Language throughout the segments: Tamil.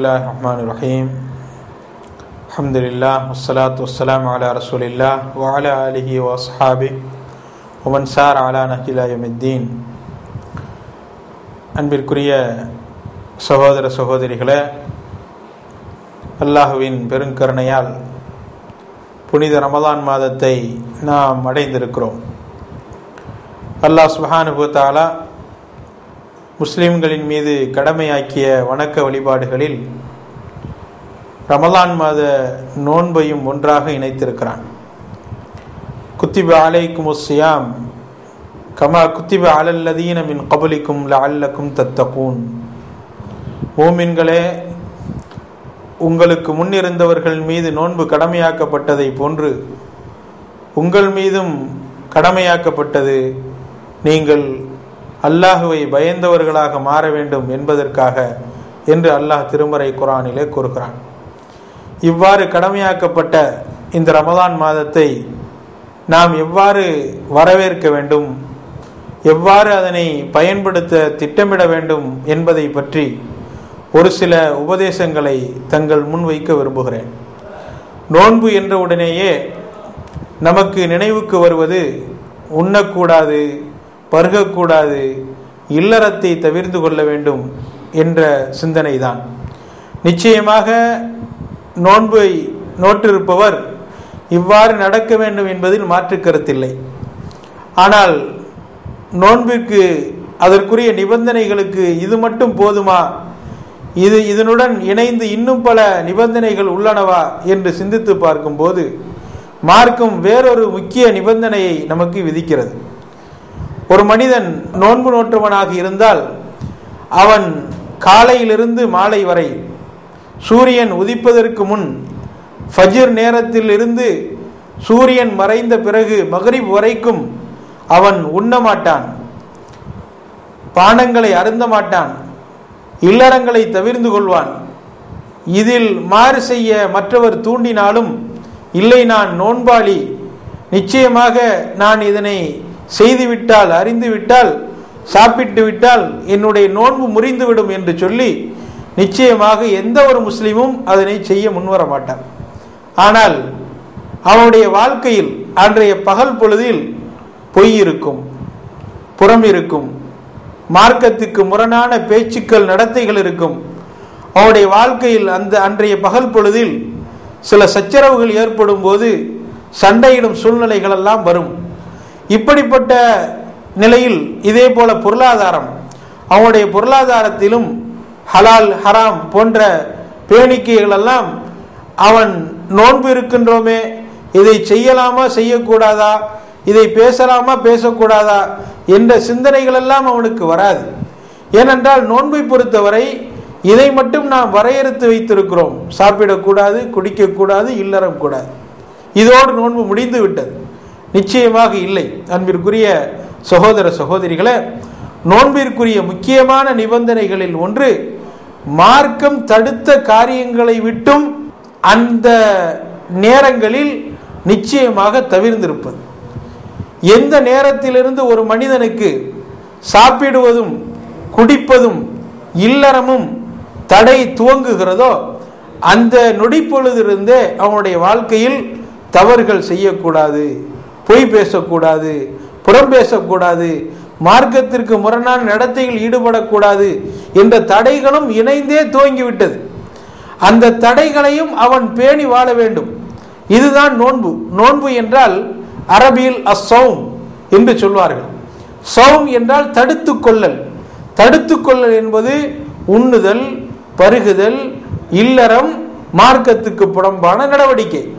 الله الرحمن الرحيم الحمد لله والصلاة والسلام على رسول الله وعلى آله وأصحابه ومن سار على نهج إلى يوم الدين அன்பிற்குரிய சகோதர சகோதரிகளே அல்லாஹுவின் பெருங்கருணையால் புனித ரமலான் மாதத்தை நாம் அடைந்திருக்கிறோம் அல்லாஹ் சுபஹானுபு தாலா முஸ்லிம்களின் மீது கடமையாக்கிய வணக்க வழிபாடுகளில் ரமலான் மாத நோன்பையும் ஒன்றாக இணைத்திருக்கிறான். குத்திப அலைக்கும் சியாம் கமா குத்திப அலல்லதீன மின் கபலிக்கும் லஅல்லக்கும் தத்தகூன். ஓமின்களே உங்களுக்கு முன்னிருந்தவர்கள் மீது நோன்பு கடமையாக்கப்பட்டதை போன்று உங்கள் மீதும் கடமையாக்கப்பட்டது நீங்கள் அல்லாஹுவை பயந்தவர்களாக மாற வேண்டும் என்பதற்காக என்று அல்லாஹ் திருமறை குரானிலே கூறுகிறான். இவ்வாறு கடமையாக்கப்பட்ட இந்த ரமதான் மாதத்தை நாம் எவ்வாறு வரவேற்க வேண்டும்? எவ்வாறு அதனை பயன்படுத்த திட்டமிட வேண்டும் என்பதை பற்றி ஒரு சில உபதேசங்களை தங்கள் முன் வைக்க விரும்புகிறேன். நோன்பு என்ற உடனேயே நமக்கு நினைவுக்கு வருவது உண்ணக்கூடாது பருகக்கூடாது இல்லறத்தை தவிர்த்து கொள்ள வேண்டும் என்ற சிந்தனை தான் நிச்சயமாக நோன்பை நோற்றிருப்பவர் இவ்வாறு நடக்க வேண்டும் என்பதில் மாற்று கருத்தில்லை. ஆனால் நோன்பிற்கு அதற்குரிய நிபந்தனைகளுக்கு இது மட்டும் போதுமா? இது இதனுடன் இணைந்து இன்னும் பல நிபந்தனைகள் உள்ளனவா என்று சிந்தித்து பார்க்கும்போது மார்க்கம் வேறொரு முக்கிய நிபந்தனையை நமக்கு விதிக்கிறது. ஒரு மனிதன் நோன்பு நோற்றுவனாக இருந்தால் அவன் காலையிலிருந்து மாலை வரை சூரியன் உதிப்பதற்கு முன் ஃபஜிர் நேரத்தில் இருந்து சூரியன் மறைந்த பிறகு மகரிப் வரைக்கும் அவன் உண்ண மாட்டான் பானங்களை அருந்த மாட்டான் இல்லறங்களை தவிர்ந்து கொள்வான். இதில் மாறு செய்ய மற்றவர் தூண்டினாலும் இல்லை நான் நோன்பாளி. நிச்சயமாக நான் இதனை செய்துவிட்டால் அறிந்துவிட்டால் சாப்பிட்டு விட்டால் என்னுடைய நோன்பு முறிந்துவிடும் என்று சொல்லி நிச்சயமாக எந்த ஒரு முஸ்லீமும் அதனை செய்ய முன்வர மாட்டான். ஆனால் அவனுடைய வாழ்க்கையில் அன்றைய பகல் பொழுதில் பொய் இருக்கும் புறம் இருக்கும் மார்க்கத்துக்கு முரணான பேச்சுக்கள் நடத்தைகள் இருக்கும். அவனுடைய வாழ்க்கையில் அந்த அன்றைய பகல் பொழுதில் சில சச்சரவுகள் ஏற்படும் போது சண்டையிடும் சூழ்நிலைகளெல்லாம் வரும். இப்படிப்பட்ட நிலையில் இதே போல பொருளாதாரம் அவனுடைய பொருளாதாரத்திலும் ஹலால் ஹராம் போன்ற பேணிக்கைகள் எல்லாம் அவன் நோன்பு இருக்கின்றோமே இதை செய்யலாமா செய்யக்கூடாதா இதை பேசலாமா பேசக்கூடாதா என்ற சிந்தனைகள் எல்லாம் அவனுக்கு வராது. ஏனென்றால் நோன்பை பொறுத்தவரை இதை மட்டும் நாம் வரையறுத்து வைத்திருக்கிறோம். சாப்பிடக்கூடாது குடிக்கக்கூடாது இல்லறம் கூடாது இதோடு நோன்பு முடிந்து விட்டது. நிச்சயமாக இல்லை. அன்பிற்குரிய சகோதர சகோதரிகளை நோன்பிற்குரிய முக்கியமான நிபந்தனைகளில் ஒன்று மார்க்கம் தடுத்த காரியங்களை விட்டும் அந்த நேரங்களில் நிச்சயமாக தவிர்ந்திருப்பது. எந்த நேரத்திலிருந்து ஒரு மனிதனுக்கு சாப்பிடுவதும் குடிப்பதும் இல்லறமும் தடை துவங்குகிறதோ அந்த நொடிப்பொழுதிலிருந்தே அவனுடைய வாழ்க்கையில் தவறுகள் செய்யக்கூடாது. பொய் பேசக்கூடாது புறம் பேசக்கூடாது மார்க்கத்திற்கு முரணான நடத்தையில் ஈடுபடக்கூடாது என்ற தடைகளும் இணைந்தே துவங்கிவிட்டது. அந்த தடைகளையும் அவன் பேணி வாழ வேண்டும். இதுதான் நோன்பு. நோன்பு என்றால் அரபியில் அசௌம் என்று சொல்வார்கள். சௌம் என்றால் தடுத்து கொள்ளல். தடுத்து கொள்ளல் என்பது உண்ணுதல் பருகுதல் இல்லறம் மார்க்கத்துக்கு புறம்பான நடவடிக்கை.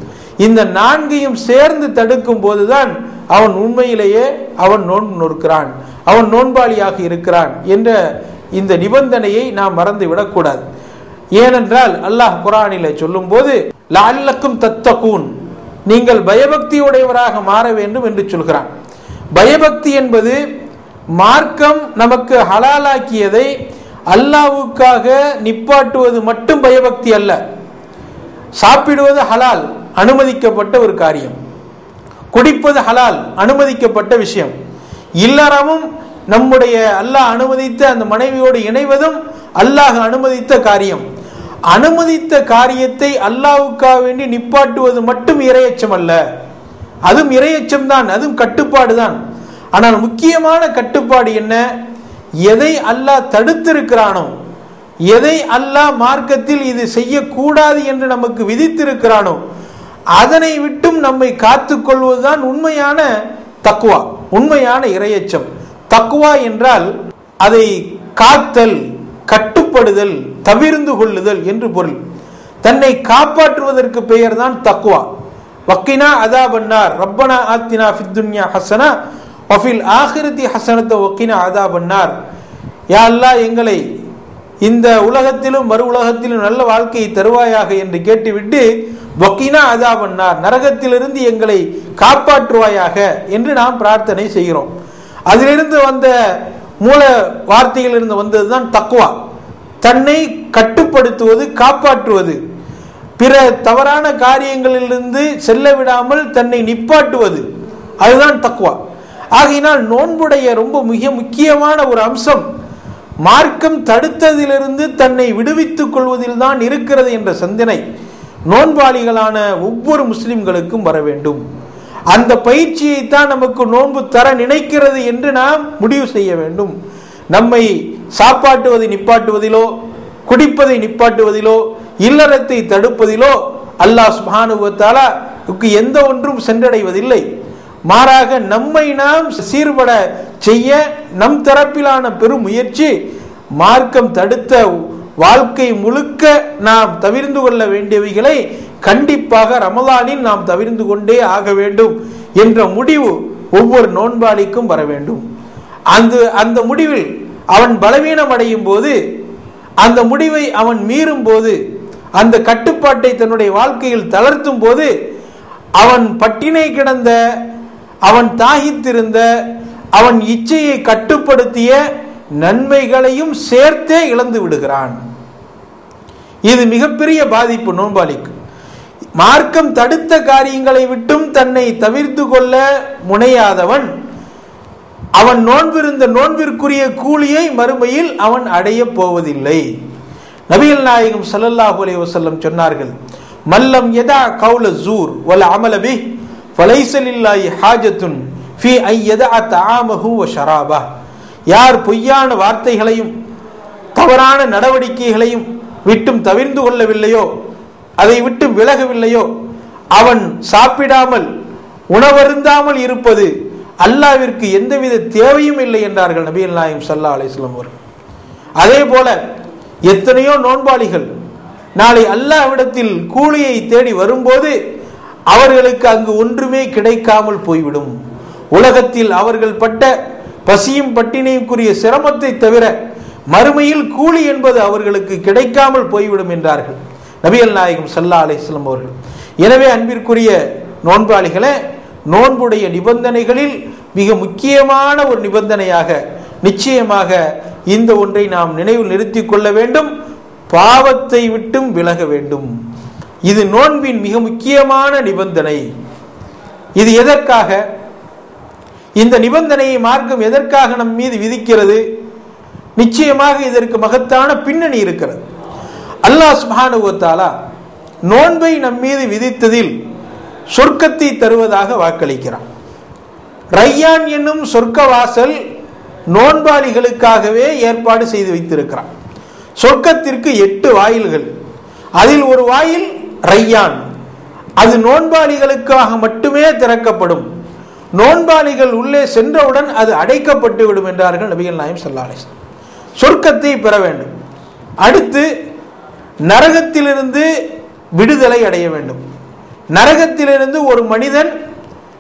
இந்த நான்கையும் சேர்ந்து தடுக்கும் போதுதான் அவன் உண்மையிலேயே அவன் நோன்பு நொறுக்கிறான் அவன் நோன்பாளியாக இருக்கிறான் என்ற இந்த நிபந்தனையை நாம் மறந்து விடக்கூடாது. ஏனென்றால் அல்லாஹ் குரானிலே சொல்லும்போது லால்லக்கும் தத்தகூன். நீங்கள் பயபக்தியுடையவராக மாற வேண்டும் என்று சொல்கிறான். பயபக்தி என்பது மார்க்கம் நமக்கு ஹலாலாக்கியதை அல்லாவுக்காக நிப்பாட்டுவது மட்டும் பயபக்தி அல்ல. சாப்பிடுவது ஹலால். அனுமதிக்கப்பட்ட ஒரு காரியம். குடிப்பது ஹலால் அனுமதிக்கப்பட்ட விஷயம். இல்லறமும் நம்முடைய அல்லாஹ் அனுமதித்த அந்த மனைவியோடு இணைவதும் அல்லாஹ் அனுமதித்த காரியம். அனுமதித்த காரியத்தை அல்லாவுக்காக வேண்டி நிப்பாட்டுவது மட்டும் இரையச்சம் அல்ல. அதுவும் இரையச்சம் தான் அதுவும் கட்டுப்பாடு தான். ஆனால் முக்கியமான கட்டுப்பாடு என்ன? எதை அல்லாஹ் தடுத்திருக்கிறானோ எதை அல்லாஹ் மார்க்கத்தில் இது செய்யக்கூடாது என்று நமக்கு விதித்திருக்கிறானோ அதனை விட்டும் நம்மை காத்து கொள்வதுதான் உண்மையான தக்குவா உண்மையான இரையச்சம். தக்குவா என்றால் அதை காத்தல் கட்டுப்படுதல் தவிர்ந்து கொள்ளுதல் என்று பொருள். தன்னை காப்பாற்றுவதற்கு பெயர் தான் தக்குவா. வக்கினா அதா பண்ணார் ரப்பனா ஆத்தினா ஃபித்துன்யா ஹசனா வஃபில் ஆகிருதி ஹசனத்தை ஒக்கினா அதா பண்ணார் யா எங்களை இந்த உலகத்திலும் மறு உலகத்திலும் நல்ல வாழ்க்கையை தருவாயாக என்று கேட்டுவிட்டு பொக்கினா அதாவன்னார் நரகத்திலிருந்து எங்களை காப்பாற்றுவாயாக என்று நாம் பிரார்த்தனை செய்கிறோம். அதிலிருந்து வந்த மூல வார்த்தையிலிருந்து வந்ததுதான் தக்குவா தன்னை கட்டுப்படுத்துவது காப்பாற்றுவது. பிற தவறான காரியங்களிலிருந்து செல்ல விடாமல் தன்னை நிப்பாட்டுவது. அதுதான் தக்குவா ஆகையினால் நோன்புடைய ரொம்ப மிக முக்கியமான ஒரு அம்சம் மார்க்கம் தடுத்ததிலிருந்து தன்னை விடுவித்துக் கொள்வதில் தான் இருக்கிறது என்ற சிந்தனை. நோன்பாளிகளான ஒவ்வொரு முஸ்லிம்களுக்கும் வர வேண்டும். அந்த பயிற்சியை தான் நமக்கு நோன்பு தர நினைக்கிறது என்று நாம் முடிவு செய்ய வேண்டும். நம்மை சாப்பாட்டுவதை நிப்பாட்டுவதிலோ குடிப்பதை நிப்பாட்டுவதிலோ இல்லறத்தை தடுப்பதிலோ அல்லாஹ் சுபானுவத்தாலா எந்த ஒன்றும் சென்றடைவதில்லை. மாறாக நம்மை நாம் சீர்பட செய்ய நம் தரப்பிலான பெரும் முயற்சி மார்க்கம் தடுத்த வாழ்க்கை முழுக்க நாம் தவிர்ந்து கொள்ள வேண்டியவைகளை கண்டிப்பாக ரமலானில் நாம் தவிர்ந்து கொண்டே ஆக வேண்டும் என்ற முடிவு ஒவ்வொரு நோன்பாளிக்கும் வர வேண்டும். அந்த அந்த முடிவில் அவன் பலவீனம் அடையும் போது அந்த முடிவை அவன் மீறும் போது அந்த கட்டுப்பாட்டை தன்னுடைய வாழ்க்கையில் தளர்த்தும் போது அவன் பட்டினை கிடந்த அவன் தாகித்திருந்த அவன் இச்சையை கட்டுப்படுத்திய நன்மைகளையும் சேர்த்தே இழந்து விடுகிறான். இது மிகப்பெரிய பாதிப்பு நோன்பாளிக்கு. மார்க்கம் தடுத்த காரியங்களை விட்டும் தன்னை தவிர்த்து கொள்ள முனையாதவன். அவன் நோன்பிருந்த நோன்பிற்குரிய கூலியை மறுமையில் அவன் அடைய போவதில்லை. நபிகள் நாயகம் சல்லல்லாஹு அலைஹி வசல்லம் சொன்னார்கள் மல்லம் எதா கவுல ஜூர் வல அமலபி பி ஹாஜத்துன் ஃபி ஐ எதா தாமஹு வ ஷராபா யார் பொய்யான வார்த்தைகளையும் தவறான நடவடிக்கைகளையும் விட்டும் தவிர்ந்து கொள்ளவில்லையோ அதை விட்டு விலகவில்லையோ அவன் சாப்பிடாமல் உணவருந்தாமல் இருப்பது அல்லாவிற்கு எந்தவித தேவையும் இல்லை என்றார்கள் நபி நாயம் சல்லா அலிஸ்லாம் அவர்கள். அதே போல எத்தனையோ நோன்பாளிகள் நாளை அல்லாவிடத்தில் கூலியை தேடி வரும்போது அவர்களுக்கு அங்கு ஒன்றுமே கிடைக்காமல் போய்விடும். உலகத்தில் அவர்கள் பட்ட பசியும் பட்டினியுக்குரிய சிரமத்தை தவிர மறுமையில் கூலி என்பது அவர்களுக்கு கிடைக்காமல் போய்விடும் என்றார்கள். நபிகள் நாயகம் சல்லா அலிஸ்லம் அவர்கள். எனவே அன்பிற்குரிய நோன்பாளிகளே நோன்புடைய நிபந்தனைகளில் மிக முக்கியமான ஒரு நிபந்தனையாக நிச்சயமாக இந்த ஒன்றை நாம் நினைவில் நிறுத்தி கொள்ள வேண்டும் பாவத்தை விட்டும் விலக வேண்டும். இது நோன்பின் மிக முக்கியமான நிபந்தனை. இது எதற்காக? இந்த நிபந்தனையை மார்க்கம் எதற்காக நம் மீது விதிக்கிறது? நிச்சயமாக இதற்கு மகத்தான பின்னணி இருக்கிறது. அல்லாஹ் சுபானுவத்தாலா நோன்பை நம் மீது விதித்ததில் சொர்க்கத்தை தருவதாக வாக்களிக்கிறான். ரையான் என்னும் சொர்க்க வாசல் நோன்பாளிகளுக்காகவே ஏற்பாடு செய்து வைத்திருக்கிறான். சொர்க்கத்திற்கு எட்டு வாயில்கள். அதில் ஒரு வாயில் ரையான். அது நோன்பாளிகளுக்காக மட்டுமே திறக்கப்படும். நோன்பாளிகள் உள்ளே சென்றவுடன் அது அடைக்கப்பட்டு விடும் என்றார்கள் நபிகள் நாயம் சல்லாலேஸ் சொர்க்கத்தை பெற வேண்டும். அடுத்து நரகத்திலிருந்து விடுதலை அடைய வேண்டும். நரகத்திலிருந்து ஒரு மனிதன்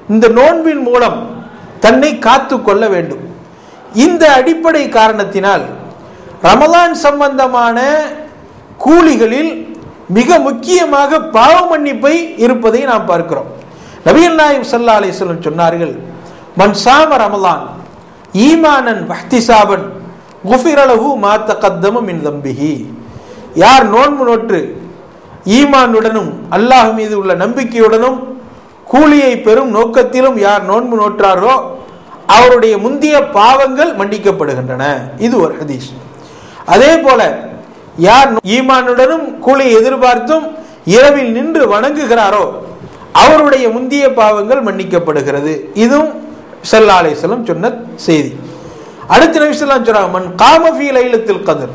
இந்த நோன்பின் மூலம் தன்னை காத்து கொள்ள வேண்டும். இந்த அடிப்படை காரணத்தினால் ரமலான் சம்பந்தமான கூலிகளில் மிக முக்கியமாக பாவ மன்னிப்பை இருப்பதை நாம் பார்க்கிறோம். நபிகள் நாயம் சல்லா அலிஸ்லம் சொன்னார்கள் மன் சாம ரமலான் ஈமானன் வஹ்திசாபன் குஃபிரலகு மாத்த கத்தமும் என் தம்பிகி யார் நோன்பு நோற்று ஈமானுடனும் அல்லாஹ் மீது உள்ள நம்பிக்கையுடனும் கூலியை பெறும் நோக்கத்திலும் யார் நோன்பு நோற்றாரோ அவருடைய முந்தைய பாவங்கள் மன்னிக்கப்படுகின்றன. இது ஒரு ஹதீஸ். அதே போல யார் ஈமானுடனும் கூலியை எதிர்பார்த்தும் இரவில் நின்று வணங்குகிறாரோ அவருடைய முந்திய பாவங்கள் மன்னிக்கப்படுகிறது. இதுவும் ஸல்லல்லாஹு அலைஹி சொன்ன செய்தி. அடுத்த நபி சொல்றாங்க மன் காமஃபி லைலத்தில் கதிர்.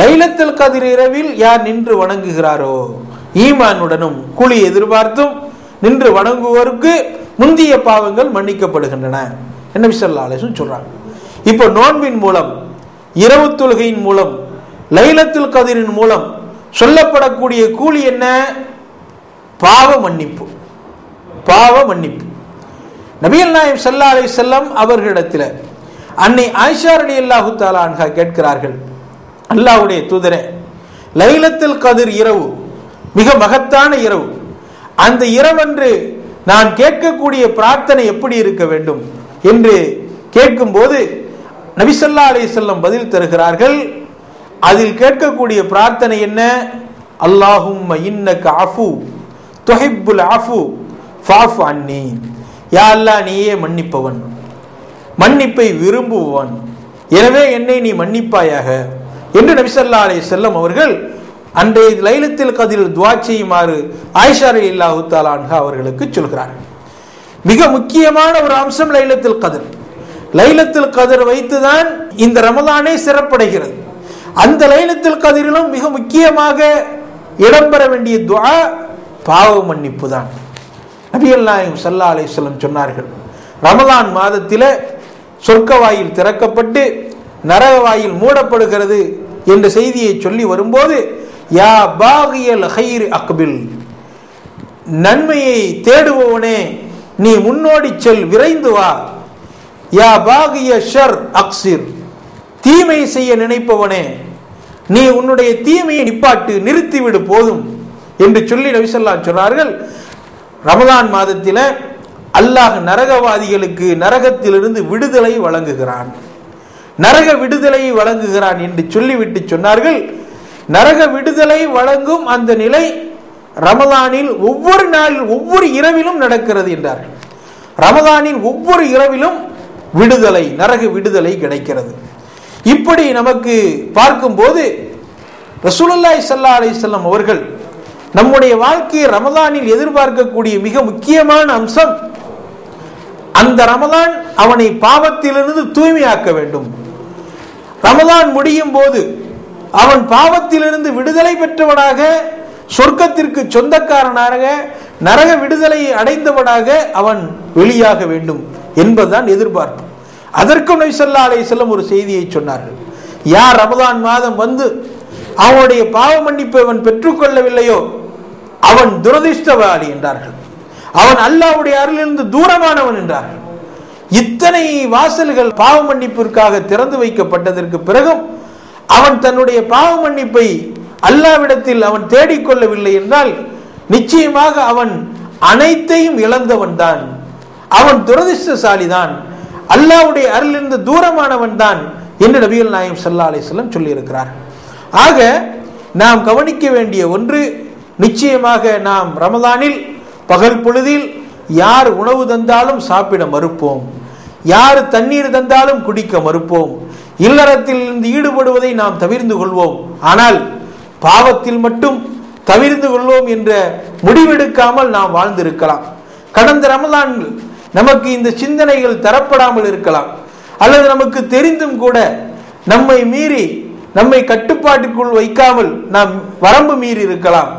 லைலத்தில் கதிர் இரவில் யார் நின்று வணங்குகிறாரோ ஈமானுடனும் கூலி எதிர்பார்த்தும் நின்று வணங்குவோருக்கு முந்திய பாவங்கள் மன்னிக்கப்படுகின்றன என்ன ஸல்லல்லாஹு அலைஹி சொல்றாங்க. இப்போ நோன்பின் மூலம் இரவு தொழுகையின் மூலம் லைலத்தில் கதிரின் மூலம் சொல்லப்படக்கூடிய கூலி என்ன? பாவ மன்னிப்பு. பாவ மன்னிப்பு. நபிகள் நாயம் சல்லா அலை செல்லம் அவர்களிடத்தில் அன்னை ஆயிஷா அல்லாஹு தாலான்கா கேட்கிறார்கள் அல்லாஹுடைய தூதரே லைலத்தில் கதிர் இரவு மிக மகத்தான இரவு. அந்த இரவன்று நான் கேட்கக்கூடிய பிரார்த்தனை எப்படி இருக்க வேண்டும்? என்று கேட்கும்போது நபிசல்லா அலி செல்லம் பதில் தருகிறார்கள் அதில் கேட்கக்கூடிய பிரார்த்தனை என்ன? அல்லாஹும் இன்னக்கு அஃபு துஹிப்புல் அஃபு ஃபாஃப் அன்னி. யா அல்லாஹ் நீயே மன்னிப்பவன். மன்னிப்பை விரும்புபவன் எனவே என்னை நீ மன்னிப்பாயாக. என்று நபிசல்லா அலி செல்லம் அவர்கள் அன்றைய லைலத்தில் கதில் துவா செய்யுமாறு ஆயிஷா அலி அல்லாஹு தாலான்ஹா அவர்களுக்கு சொல்கிறார் மிக முக்கியமான ஒரு அம்சம் லைலத்தில் கதிர். லைலத்தில் கதிர் வைத்துதான் இந்த ரமதானே சிறப்படைகிறது. அந்த லைலத்தில் கதிரிலும் மிக முக்கியமாக இடம்பெற வேண்டிய துவா பாவ மன்னிப்பு தான் நபிகள் நாயகம் சல்லா அலிஸ்லம் சொன்னார்கள் ரமலான் மாதத்தில் சொர்க்க வாயில் திறக்கப்பட்டு நரக வாயில் மூடப்படுகிறது என்ற செய்தியை சொல்லி வரும்போது யா பாகியல் ஹைர் அக்பில் நன்மையை தேடுபவனே நீ முன்னோடி செல் விரைந்து வா. யா பாகிய ஷர் அக்சிர் தீமை செய்ய நினைப்பவனே நீ உன்னுடைய தீமையை நிப்பாட்டு நிறுத்திவிடு போதும் என்று சொல்லி நபிசல்லா சொன்னார்கள். ரமதான் மாதத்தில் அல்லாஹ் நரகவாதிகளுக்கு நரகத்திலிருந்து விடுதலை வழங்குகிறான். நரக விடுதலை வழங்குகிறான் என்று சொல்லிவிட்டு சொன்னார்கள். நரக விடுதலை வழங்கும் அந்த நிலை ரமதானில் ஒவ்வொரு நாளில் ஒவ்வொரு இரவிலும் நடக்கிறது என்றார்கள். ரமதானின் ஒவ்வொரு இரவிலும் விடுதலை நரக விடுதலை கிடைக்கிறது. இப்படி நமக்கு பார்க்கும்போது ரசூலுல்லாய் சல்லா அலிசல்லாம் அவர்கள் நம்முடைய வாழ்க்கையை ரமதானில் எதிர்பார்க்கக்கூடிய மிக முக்கியமான அம்சம் அந்த ரமதான் அவனை பாவத்திலிருந்து தூய்மையாக்க வேண்டும். ரமதான் முடியும் போது அவன் பாவத்திலிருந்து விடுதலை பெற்றவனாக சொர்க்கத்திற்கு சொந்தக்காரனாக நரக விடுதலை அடைந்தவனாக அவன் வெளியாக வேண்டும் என்பதுதான் எதிர்பார்ப்பு. அதற்கும் நபிசல்லா அலை செல்லம் ஒரு செய்தியை சொன்னார்கள். யார் ரமதான் மாதம் வந்து அவனுடைய பாவ மன்னிப்பை அவன் பெற்றுக்கொள்ளவில்லையோ அவன் துரதிர்ஷ்டவாளி என்றார்கள். அவன் அல்லாவுடைய அருளிலிருந்து தூரமானவன் என்றார்கள். இத்தனை வாசல்கள் பாவ மன்னிப்பிற்காக திறந்து வைக்கப்பட்டதற்கு பிறகும் அவன் தன்னுடைய பாவ மன்னிப்பை அல்லாவிடத்தில் அவன் தேடிக்கொள்ளவில்லை என்றால் நிச்சயமாக அவன் அனைத்தையும் இழந்தவன் தான். அவன் துரதிர்ஷ்டசாலி தான். அல்லாவுடைய அருளிலிருந்து தூரமானவன் தான் என்று நபிகள் நாயம் சல்லா அலிஸ்லம் சொல்லியிருக்கிறார் ஆக நாம் கவனிக்க வேண்டிய ஒன்று நிச்சயமாக நாம் ரமதானில் பகல் பொழுதில் யார் உணவு தந்தாலும் சாப்பிட மறுப்போம். யார் தண்ணீர் தந்தாலும் குடிக்க மறுப்போம். இல்லறத்தில் இருந்து ஈடுபடுவதை நாம் தவிர்ந்து கொள்வோம். ஆனால் பாவத்தில் மட்டும் தவிர்ந்து கொள்வோம் என்ற முடிவெடுக்காமல் நாம் வாழ்ந்திருக்கலாம். கடந்த ரமதான்கள் நமக்கு இந்த சிந்தனைகள் தரப்படாமல் இருக்கலாம். அல்லது நமக்கு தெரிந்தும் கூட நம்மை மீறி நம்மை கட்டுப்பாட்டுக்குள் வைக்காமல் நாம் வரம்பு மீறி இருக்கலாம்.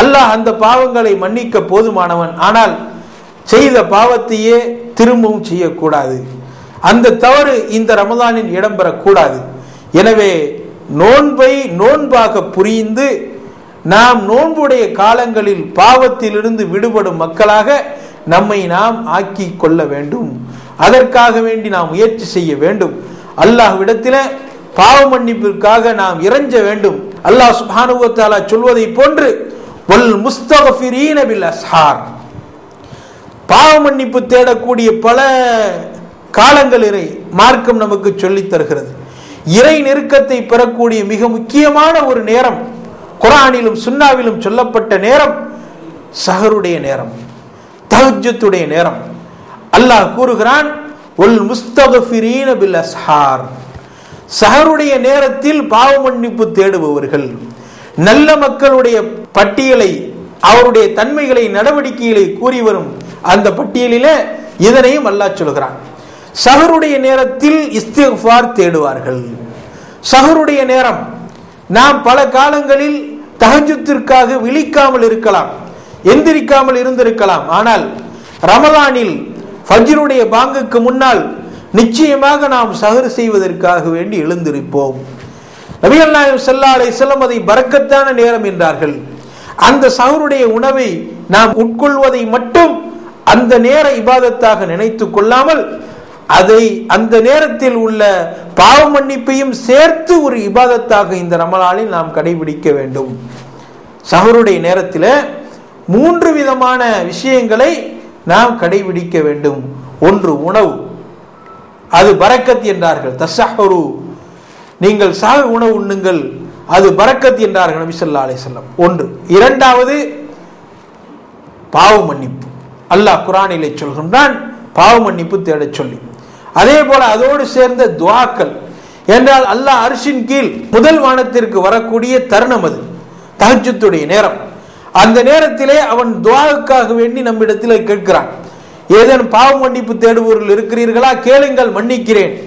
அல்லாஹ் அந்த பாவங்களை மன்னிக்க போதுமானவன். ஆனால் செய்த பாவத்தையே திரும்பவும் செய்யக்கூடாது. அந்த தவறு இந்த ரமதானில் இடம்பெறக்கூடாது. எனவே நோன்பை நோன்பாக புரிந்து நாம் நோன்புடைய காலங்களில் பாவத்திலிருந்து விடுபடும் மக்களாக நம்மை நாம் ஆக்கி கொள்ள வேண்டும். அதற்காக வேண்டி நாம் முயற்சி செய்ய வேண்டும். அல்லாஹ்விடத்தில பாவ மன்னிப்பிற்காக நாம் இறஞ்ச வேண்டும். அல்லாஹ் சுபானுவத்தாலா சொல்வதை போன்று பாவ மன்னிப்பு தேடக்கூடிய பல காலங்களிலே மார்க்கம் நமக்கு சொல்லித் தருகிறது. இறை நெருக்கத்தை பெறக்கூடிய மிக முக்கியமான ஒரு நேரம் குரானிலும் சுன்னாவிலும் சொல்லப்பட்ட நேரம் சஹருடைய நேரம் தஹஜத்துடைய நேரம். அல்லாஹ் கூறுகிறான் ஒல் முஸ்தகஃபிரீன பில் அஸ்ஹார் சஹருடைய நேரத்தில் பாவ மன்னிப்பு தேடுபவர்கள் நல்ல மக்களுடைய பட்டியலை அவருடைய தன்மைகளை நடவடிக்கைகளை கூறி வரும் அந்த பட்டியலில இதனையும் அல்லாஹ் சொல்கிறான். சஹருடைய நேரத்தில் இஸ்திஃபார் தேடுவார்கள். சஹருடைய நேரம் நாம் பல காலங்களில் தஹஜுத்திற்காக விழிக்காமல் இருக்கலாம் எந்திரிக்காமல் இருந்திருக்கலாம். ஆனால் ரமலானில் ஃபஜ்ருடைய பாங்குக்கு முன்னால் நிச்சயமாக நாம் சகர் செய்வதற்காக வேண்டி எழுந்திருப்போம். நபிகள் நாயம் செல்லாலை அலைஹி அதை பறக்கத்தான நேரம் என்றார்கள். அந்த சவருடைய உணவை நாம் உட்கொள்வதை மட்டும் அந்த நேர இபாதத்தாக நினைத்துக் கொள்ளாமல் அதை அந்த நேரத்தில் உள்ள பாவ மன்னிப்பையும் சேர்த்து ஒரு இபாதத்தாக இந்த ரமலாலில் நாம் கடைபிடிக்க வேண்டும். சஹருடைய நேரத்தில் மூன்று விதமான விஷயங்களை நாம் கடைபிடிக்க வேண்டும். ஒன்று உணவு. அது பரக்கத் என்றார்கள். தசஹரு நீங்கள் சாக உணவு உண்ணுங்கள். அது பரக்கத் என்றார்கள் நபி ஸல்லல்லாஹு அலைஹி ஒன்று. இரண்டாவது பாவ மன்னிப்பு. அல்லாஹ் குரானிலே சொல்கின்றான் பாவ மன்னிப்பு தேடச் சொல்லி. அதே போல அதோடு சேர்ந்த துவாக்கள். என்றால் அல்லாஹ் அரிசின் கீழ் முதல் வானத்திற்கு வரக்கூடிய தருணம் அது. தஹஜ்ஜுத்துடைய நேரம். அந்த நேரத்திலே அவன் துவாவுக்காக வேண்டி நம்மிடத்தில் கேட்கிறான். ஏதேனும் பாவ மன்னிப்பு தேடுபவர்கள் இருக்கிறீர்களா? கேளுங்கள் மன்னிக்கிறேன்.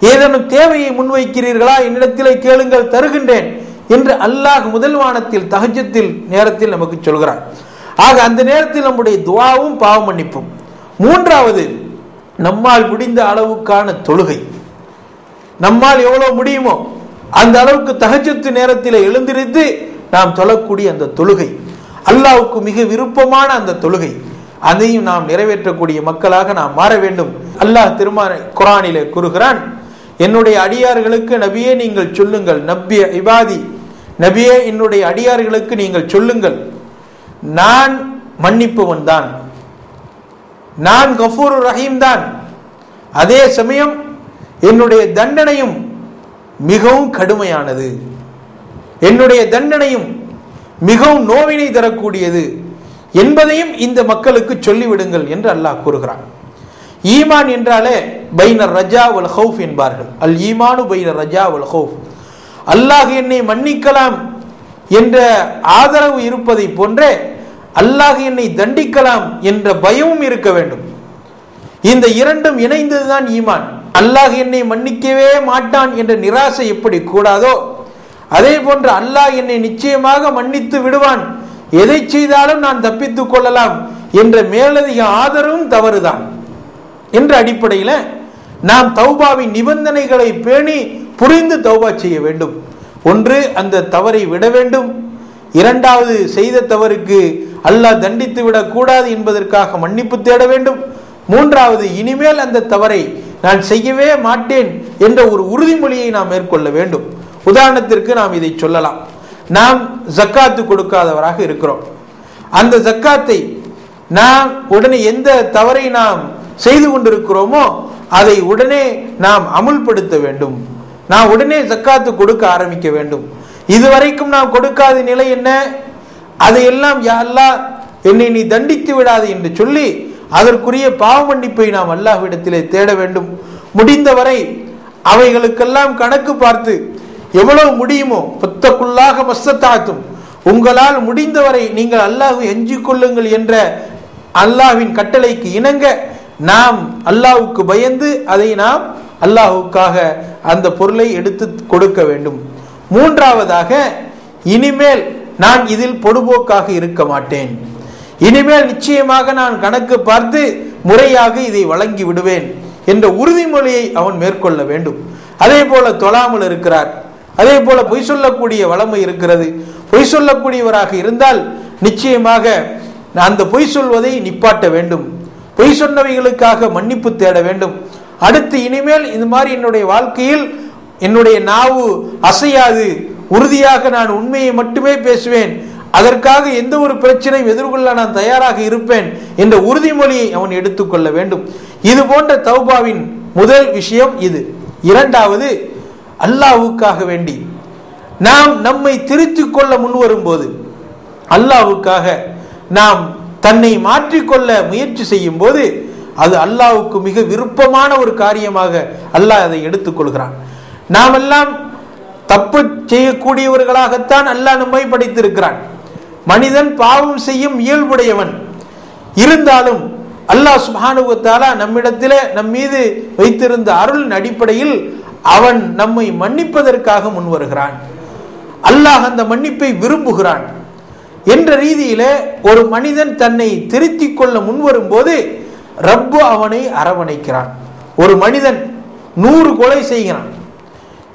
ஏதேனும் தேவையை முன்வைக்கிறீர்களா? என்னிடத்திலே கேளுங்கள் தருகின்றேன் என்று அல்லாஹ் முதல் வானத்தில் நேரத்தில் நமக்கு சொல்கிறான். ஆக அந்த நேரத்தில் நம்முடைய துவாவும் பாவ மன்னிப்பும். மூன்றாவது நம்மால் முடிந்த அளவுக்கான தொழுகை. நம்மால் எவ்வளவு முடியுமோ அந்த அளவுக்கு தஹஜத்து நேரத்தில் எழுந்திருந்து நாம் தொழக்கூடிய அந்த தொழுகை. அல்லாவுக்கு மிக விருப்பமான அந்த தொழுகை. அதையும் நாம் நிறைவேற்றக்கூடிய மக்களாக நாம் மாற வேண்டும். அல்லாஹ் திருமான குரானிலே கூறுகிறான் என்னுடைய அடியார்களுக்கு நபியே நீங்கள் சொல்லுங்கள். நபிய இபாதி. நபியே என்னுடைய அடியார்களுக்கு நீங்கள் சொல்லுங்கள். நான் மன்னிப்பவன் தான். நான் கஃபூர் ரஹீம் தான். அதே சமயம் என்னுடைய தண்டனையும் மிகவும் கடுமையானது. என்னுடைய தண்டனையும் மிகவும் நோவினை தரக்கூடியது என்பதையும் இந்த மக்களுக்கு சொல்லிவிடுங்கள் என்று அல்லாஹ் கூறுகிறான். ஈமான் என்றாலே பைனர் ரஜா உல் ஹவுஃப் என்பார்கள். அல் ஈமானு பைனர் ரஜா உல் ஹவுஃப் அல்லாஹ் என்னை மன்னிக்கலாம் என்ற ஆதரவு இருப்பதை போன்றே அல்லாஹ் என்னை தண்டிக்கலாம் என்ற பயமும் இருக்க வேண்டும். இந்த இரண்டும் இணைந்ததுதான் ஈமான். அல்லாஹ் என்னை மன்னிக்கவே மாட்டான் என்ற நிராசை எப்படி கூடாதோ அதே போன்று அல்லாஹ் என்னை நிச்சயமாக மன்னித்து விடுவான். எதை செய்தாலும் நான் தப்பித்துக் கொள்ளலாம் என்ற மேலதிக ஆதரவும் தவறுதான். என்ற அடிப்படையில் நாம் தௌபாவின் நிபந்தனைகளை பேணி புரிந்து தௌபா செய்ய வேண்டும். ஒன்று அந்த தவறை விட வேண்டும். இரண்டாவது செய்த தவறுக்கு அல்லாஹ் தண்டித்து விடக்கூடாது என்பதற்காக மன்னிப்பு தேட வேண்டும். மூன்றாவது இனிமேல் அந்த தவறை நான் செய்யவே மாட்டேன் என்ற ஒரு உறுதிமொழியை நாம் மேற்கொள்ள வேண்டும். உதாரணத்திற்கு நாம் இதை சொல்லலாம். நாம் ஜக்காத்து கொடுக்காதவராக இருக்கிறோம். அந்த ஜக்காத்தை நாம் உடனே எந்த தவறை நாம் செய்து கொண்டிருக்கிறோமோ அதை உடனே நாம் அமுல்படுத்த வேண்டும். நாம் உடனே ஜக்காத்து கொடுக்க ஆரம்பிக்க வேண்டும். இதுவரைக்கும் நாம் கொடுக்காத நிலை என்ன? அதையெல்லாம் யா அல்லாஹ் என்னை நீ தண்டித்து விடாது என்று சொல்லி அதற்குரிய பாவ மன்னிப்பை நாம் அல்லாஹ்விடத்திலே தேட வேண்டும். முடிந்தவரை அவைகளுக்கெல்லாம் கணக்கு பார்த்து எவ்வளவு முடியுமோ புத்தக்குள்ளாக மஸ்தத்தாத்தும் உங்களால் முடிந்தவரை நீங்கள் அல்லாஹ் எஞ்சிக் கொள்ளுங்கள் என்ற அல்லாஹ்வின் கட்டளைக்கு இணங்க நாம் அல்லாஹுக்கு பயந்து அதை நாம் அல்லாஹுக்காக அந்த பொருளை எடுத்து கொடுக்க வேண்டும். மூன்றாவதாக இனிமேல் நான் இதில் பொடுபோக்காக இருக்க மாட்டேன். இனிமேல் நிச்சயமாக நான் கணக்கு பார்த்து முறையாக இதை வழங்கி விடுவேன் என்ற உறுதிமொழியை அவன் மேற்கொள்ள வேண்டும். அதே போல தொழாமல் இருக்கிறார். அதே போல பொய் சொல்லக்கூடிய வளமை இருக்கிறது. பொய் சொல்லக்கூடியவராக இருந்தால் நிச்சயமாக அந்த பொய் சொல்வதை நிப்பாட்ட வேண்டும். பொய் சொன்னவைகளுக்காக மன்னிப்பு தேட வேண்டும். அடுத்து இனிமேல் இந்த மாதிரி என்னுடைய வாழ்க்கையில் என்னுடைய நாவு அசையாது. உறுதியாக நான் உண்மையை மட்டுமே பேசுவேன். அதற்காக எந்த ஒரு பிரச்சனையும் எதிர்கொள்ள நான் தயாராக இருப்பேன் என்ற உறுதிமொழியை அவன் எடுத்துக்கொள்ள வேண்டும். இது போன்ற தௌபாவின் முதல் விஷயம் இது. இரண்டாவது அல்லாஹ்வுக்காக வேண்டி. நாம் நம்மை திருத்திக் கொள்ள முன்வரும் போது அல்லாஹ்வுக்காக நாம் தன்னை மாற்றிக்கொள்ள முயற்சி செய்யும் போது அது அல்லாவுக்கு மிக விருப்பமான ஒரு காரியமாக அல்லாஹ் அதை எடுத்துக்கொள்கிறான். நாமெல்லாம் தப்பு செய்யக்கூடியவர்களாகத்தான் அல்லாஹ் நம்மை படைத்திருக்கிறான். மனிதன் பாவம் செய்யும் இயல்புடையவன். இருந்தாலும் அல்லாஹ் சுபானுவத்தாலா நம்மிடத்தில் நம் மீது வைத்திருந்த அருளின் அடிப்படையில் அவன் நம்மை மன்னிப்பதற்காக முன் வருகிறான் அல்லாஹ் அந்த மன்னிப்பை விரும்புகிறான். என்ற ரீதியில ஒரு மனிதன் தன்னை திருத்தி கொள்ள முன்வரும் போது ரப்பு அவனை அரவணைக்கிறான். ஒரு மனிதன் நூறு கொலை செய்கிறான்.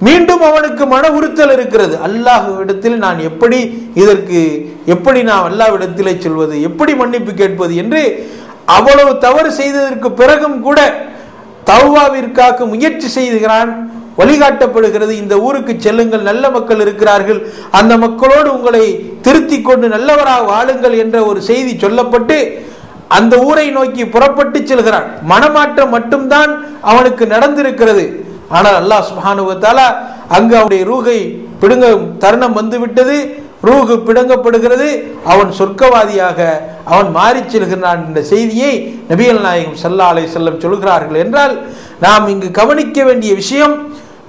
மீண்டும் அவனுக்கு மன உறுத்தல் இருக்கிறது. அல்லாஹ்விடத்தில் நான் எப்படி இதற்கு எப்படி நான் அல்லாஹ்விடத்திலே சொல்வது எப்படி மன்னிப்பு கேட்பது என்று அவ்வளவு தவறு செய்ததற்கு பிறகும் கூட தௌவாவிற்காக முயற்சி செய்கிறான் வழிகாட்டப்படுகிறது. இந்த ஊருக்கு செல்லுங்கள் நல்ல மக்கள் இருக்கிறார்கள். அந்த மக்களோடு உங்களை திருத்தி கொண்டு நல்லவராக வாழுங்கள் என்ற ஒரு செய்தி சொல்லப்பட்டு அந்த ஊரை நோக்கி புறப்பட்டு செல்கிறான். மனமாற்றம் மட்டும்தான் அவனுக்கு நடந்திருக்கிறது. ஆனால் அல்லாஹ் சுபானுவத்தாலா அங்கு அவனுடைய ரூகை பிடுங்க தருணம் வந்துவிட்டது. ரூகு பிடுங்கப்படுகிறது. அவன் சொர்க்கவாதியாக அவன் மாறிச் செல்கிறான் என்ற செய்தியை நபிகள் நாயகம் சல்லா அலை செல்லம் சொல்கிறார்கள் என்றால் நாம் இங்கு கவனிக்க வேண்டிய விஷயம்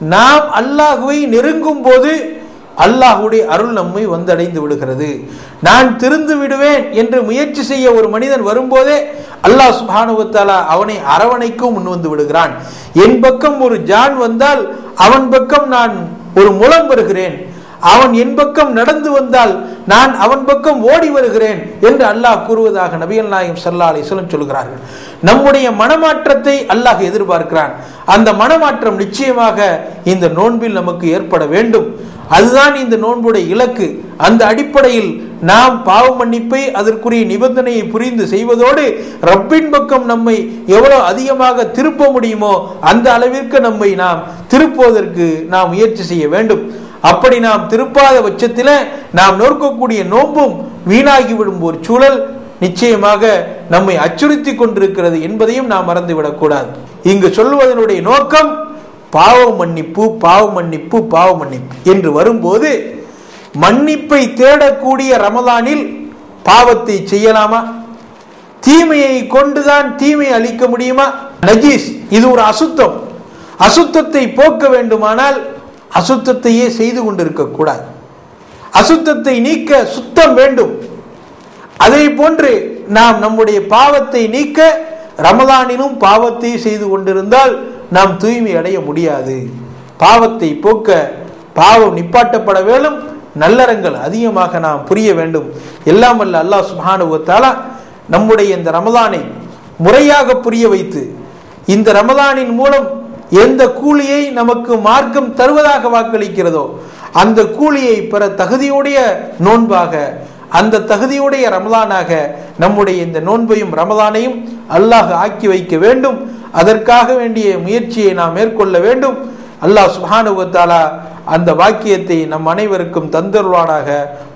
நாம் அல்லாஹுவை நெருங்கும் போது அல்லாஹுடைய அருள் நம்மை வந்தடைந்து விடுகிறது. நான் திருந்து விடுவேன் என்று முயற்சி செய்ய ஒரு மனிதன் வரும்போதே அல்லாஹ் சுபானுவத்தாலா அவனை அரவணைக்கும் முன் வந்து விடுகிறான். என் பக்கம் ஒரு ஜான் வந்தால் அவன் பக்கம் நான் ஒரு முலம் வருகிறேன். அவன் என் பக்கம் நடந்து வந்தால் நான் அவன் பக்கம் ஓடி வருகிறேன் என்று அல்லாஹ் கூறுவதாக நபிகள் நாயகம் சல்லா அலிஸ்லம் சொல்கிறார்கள் நம்முடைய மனமாற்றத்தை அல்லாஹ் எதிர்பார்க்கிறான். அந்த மனமாற்றம் நிச்சயமாக இந்த நோன்பில் நமக்கு ஏற்பட வேண்டும். அதுதான் இந்த நோன்புடைய இலக்கு. அந்த அடிப்படையில் நாம் பாவ மன்னிப்பை அதற்குரிய நிபந்தனையை புரிந்து செய்வதோடு ரப்பின் பக்கம் நம்மை எவ்வளவு அதிகமாக திருப்ப முடியுமோ அந்த அளவிற்கு நம்மை நாம் திருப்புவதற்கு நாம் முயற்சி செய்ய வேண்டும். அப்படி நாம் திருப்பாத பட்சத்தில் நாம் நோக்கக்கூடிய நோன்பும் வீணாகிவிடும் ஒரு சூழல் நிச்சயமாக நம்மை அச்சுறுத்தி கொண்டிருக்கிறது என்பதையும் நாம் மறந்துவிடக்கூடாது இங்கு சொல்வதனுடைய நோக்கம் பாவ மன்னிப்பு பாவ மன்னிப்பு பாவ மன்னிப்பு என்று வரும்போது மன்னிப்பை தேடக்கூடிய ரமதானில் பாவத்தை செய்யலாமா? தீமையை கொண்டுதான் தீமை அளிக்க முடியுமா? நஜீஸ் இது ஒரு அசுத்தம். அசுத்தத்தை போக்க வேண்டுமானால் அசுத்தத்தையே செய்து கொண்டிருக்க கூடாது அசுத்தத்தை நீக்க சுத்தம் வேண்டும். அதே போன்று நாம் நம்முடைய பாவத்தை நீக்க ரமதானிலும் பாவத்தை செய்து கொண்டிருந்தால் நாம் தூய்மை அடைய முடியாது. பாவத்தை போக்க பாவம் நிப்பாட்டப்பட வேண்டும் நல்லறங்கள் அதிகமாக நாம் புரிய வேண்டும். எல்லாம் அல்ல அல்லாஹ் சுபானுவத்தாலா நம்முடைய இந்த ரமதானை முறையாக புரிய வைத்து இந்த ரமதானின் மூலம் எந்த கூலியை நமக்கு மார்க்கம் தருவதாக வாக்களிக்கிறதோ அந்த கூலியை பெற தகுதியுடைய நோன்பாக அந்த தகுதியுடைய ரமலானாக நம்முடைய இந்த நோன்பையும் ரமலானையும் அல்லாஹ் ஆக்கி வைக்க வேண்டும். அதற்காக வேண்டிய முயற்சியை நாம் மேற்கொள்ள வேண்டும். அல்லாஹ் சுஹானுவத்தாலா அந்த வாக்கியத்தை நம் அனைவருக்கும் தந்தருவானாக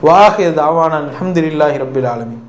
வாஹித் ஆவானான் அஹமதுல்லாஹி ரபில் ஆலமின்.